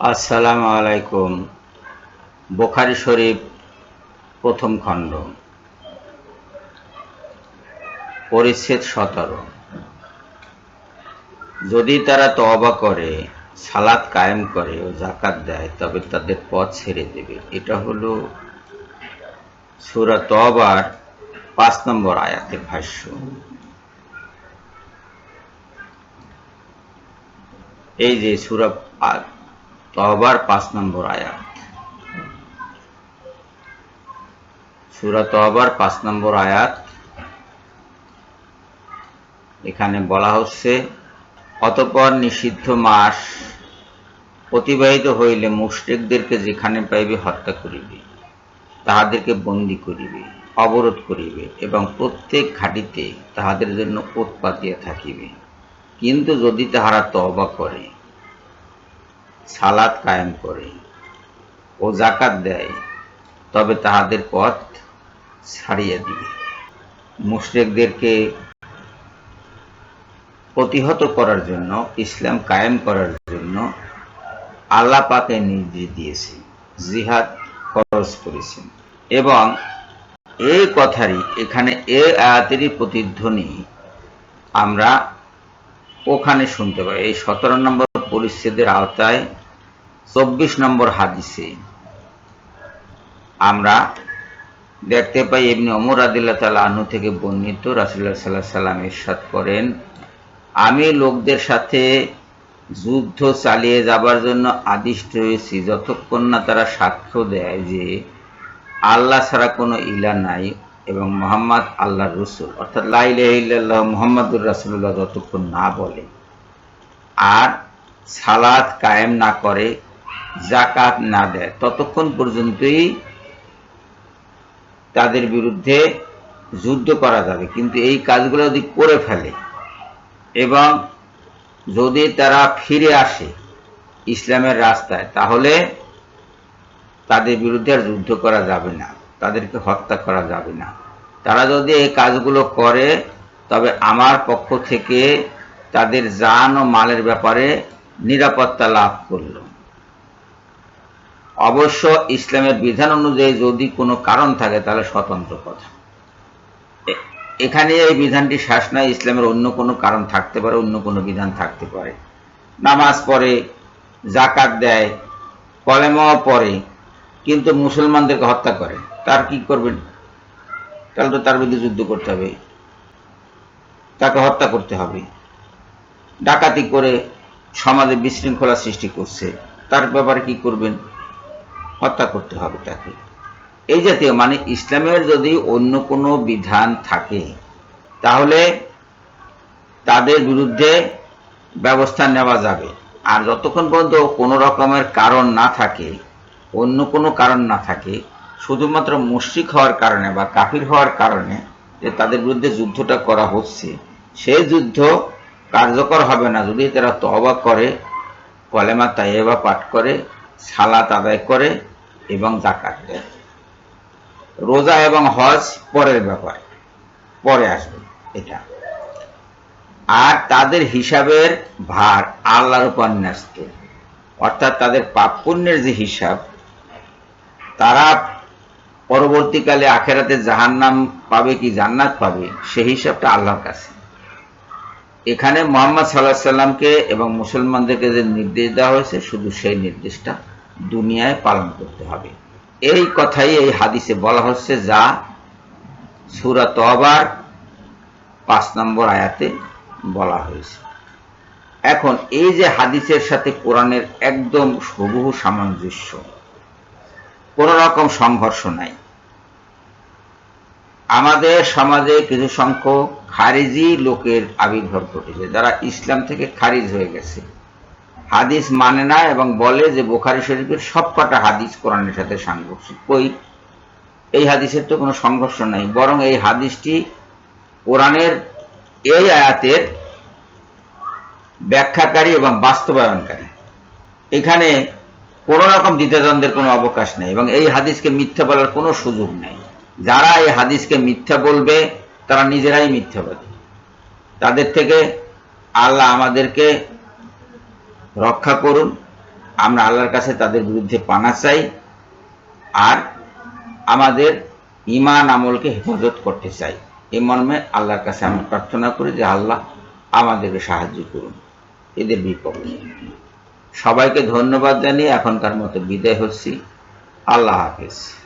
আসসালামু আলাইকুম। বোখারি শরীফ প্রথম খণ্ড। পরিচ্ছেদ সতেরো। যদি তারা তওবা করে সালাদ কায়েম করে ও জাকাত দেয়, তবে তাদের পথ ছেড়ে দেবে। এটা হলো সুরা তবার পাঁচ নম্বর আয়াতের ভাষ্য। এই যে সুরা তহবার পাঁচ নম্বর আয়াত। সুরা তহবার পাঁচ নম্বর আয়াত। এখানে বলা হচ্ছে, অতপর নিষিদ্ধ মাস অতিবাহিত হইলে মুশরিকদেরকে যেখানে পাইবে হত্যা করিবে, তাহাদেরকে বন্দি করিবে, অবরোধ করিবে এবং প্রত্যেক ঘাটিতে তাহাদের জন্য উৎপাতিয়া থাকিবে। কিন্তু যদি তাহারা তবা করে সালাত কায়েম করে। ও জাকাত দেয়, তবে তাহাদের পথ ছাড়িয়ে দিবে। মুশরিকদেরকে প্রতিহত করার জন্য, ইসলাম কায়েম করার জন্য আল্লাহ পাকে নির্দেশ দিয়েছে জিহাদ খরচ করেছেন। এবং এই কথারই এখানে এ আয়াতেরই প্রতিধ্বনি আমরা ওখানে শুনতে পাই। এই সতেরো নম্বর পরিচ্ছেদের আওতায় চব্বিশ নম্বর হাদিসে আমরা দেখতে পাই এমনি অমর আদিল্লা তালা আনু থেকে বর্ণিত রাসুল্লাহ সাল্লাহ সাল্লাম ইরশাদ করেন, আমি লোকদের সাথে যুদ্ধ চালিয়ে যাবার জন্য আদিষ্ট হয়েছি, যতক্ষণ না তারা সাক্ষ্য দেয় যে আল্লাহ ছাড়া কোনো ইলা নাই এবং মোহাম্মদ আল্লাহ রসুল। অর্থাৎ লাইল্লাহ মোহাম্মদুর রাসুল্লাহ যতক্ষণ না বলে। আর সালাদ কায়েম না করে জাকাত না দেয়। ততক্ষণ পর্যন্তই তাদের বিরুদ্ধে যুদ্ধ করা যাবে। কিন্তু এই কাজগুলো যদি করে ফেলে এবং যদি তারা ফিরে আসে ইসলামের রাস্তায়, তাহলে তাদের বিরুদ্ধে আর যুদ্ধ করা যাবে না, তাদেরকে হত্যা করা যাবে না। তারা যদি এই কাজগুলো করে, তবে আমার পক্ষ থেকে তাদের জান ও মালের ব্যাপারে নিরাপত্তা লাভ করল। অবশ্য ইসলামের বিধান অনুযায়ী যদি কোনো কারণ থাকে, তাহলে স্বতন্ত্র কথা এখানে এই বিধানটি শেষ নয়, ইসলামের অন্য কোনো কারণ থাকতে পারে, অন্য কোনো বিধান থাকতে পারে। নামাজ পড়ে জাকাত দেয়, কলেমাও পড়ে, কিন্তু মুসলমানদেরকে হত্যা করে। তার কি করবেন? তাহলে তো তার বিরুদ্ধে যুদ্ধ করতে হবে। তাকে হত্যা করতে হবে। ডাকাতি করে সমাজে বিশৃঙ্খলা সৃষ্টি করছে। তার ব্যাপারে কি করবেন? হত্যা করতে হবে তাকে। এই জাতীয় মানে ইসলামের যদি অন্য কোনো বিধান থাকে, তাহলে তাদের বিরুদ্ধে ব্যবস্থা নেওয়া যাবে। আর যতক্ষণ পর্যন্ত কোনো রকমের কারণ না থাকে, অন্য কোনো কারণ না থাকে, শুধুমাত্র মুশ্রিক হওয়ার কারণে বা কাফির হওয়ার কারণে যে তাদের বিরুদ্ধে যুদ্ধটা করা হচ্ছে, সেই যুদ্ধ কার্যকর হবে না। যদি তারা তবা করে, কলেমা তাইবা পাঠ করে সালাত আদায় করে এবং জাকাত দেয়। রোজা এবং হজ পরের ব্যাপার। পরে আসবে এটা। আর তাদের হিসাবের ভার আল্লাহর উপর ন্যস্ত। অর্থাৎ তাদের পাপ পুণ্যের যে হিসাব, তারা পরবর্তীকালে আখেরাতে জাহান্নাম পাবে কি জান্নাত পাবে, সেই হিসাবটা আল্লাহর কাছে। এখানে মোহাম্মদ সাল্লাহ সাল্লামকে এবং মুসলমানদেরকে যে নির্দেশ দেওয়া হয়েছে, শুধু সেই নির্দেশটা দুনিয়ায় পালন করতে হবে। এই কথাই এই হাদিসে বলা হচ্ছে যা সুরা তবার পাঁচ নম্বর আয়াতে বলা হয়েছে। এখন এই যে হাদিসের সাথে কোরআনের একদম হুবহু সামঞ্জস্য, কোন রকম সংঘর্ষ নাই। আমাদের সমাজে কিছু সংখ্যক খারিজি লোকের আবির্ভাব ঘটেছে, যারা ইসলাম থেকে খারিজ হয়ে গেছে। হাদিস মানে না এবং বলে যে বোখারি শরীফের সব কটা হাদিস কোরআনের সাথে সাংঘর্ষিক। কই? এই হাদিসের তো কোনো সংঘর্ষ নাই, বরং এই হাদিসটি কোরআনের এই আয়াতের ব্যাখ্যাকারী এবং বাস্তবায়নকারী। এখানে কোনো রকম দ্বিতীয়দ্বন্দ্বের কোনো অবকাশ নেই এবং এই হাদিসকে মিথ্যা বলার কোনো সুযোগ নেই। যারা এই হাদিসকে মিথ্যা বলবে, তারা নিজেরাই মিথ্যাবাদী। তাদের থেকে আল্লাহ আমাদেরকে রক্ষা করুন। আমরা আল্লাহর কাছে তাদের বিরুদ্ধে পানা চাই আর আমাদের ইমান আমলকে হেফাজত করতে চাই। এই মর্মে আল্লাহর কাছে আমি প্রার্থনা করি যে আল্লাহ আমাদেরকে সাহায্য করুন। এদের বিপক্ষে। সবাইকে ধন্যবাদ জানিয়ে এখনকার মতো বিদায় হচ্ছি। আল্লাহ হাফেজ।